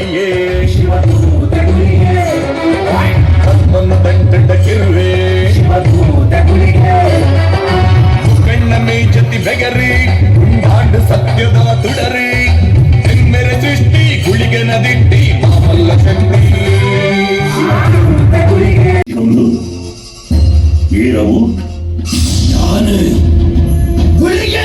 ಶಿವದೂತೆಯೇ ಶಿವದೂತೆಯೇ ಹನುಮಂತ ಕಿರುವೆ ಶಿವದೂತೆಯೇ ಕಣ್ಣ ಮೇ ಜತಿ ಬೆಗರಿ ಗುಂಡಾಂಡ ಸತ್ಯದ ತುಡರಿ ಹೆಮ್ಮೆರೆ ಸೃಷ್ಟಿ, ಗುಳಿಗೆ ನದಿಟ್ಟಿ ಮಾಮಲ್ಲ ಶಕ್ತಿ ಇದೊಂದು ವೀರವು ಗುಳಿಗೆ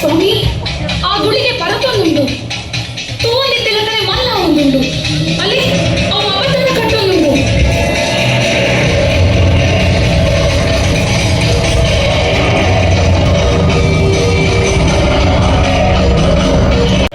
Súng.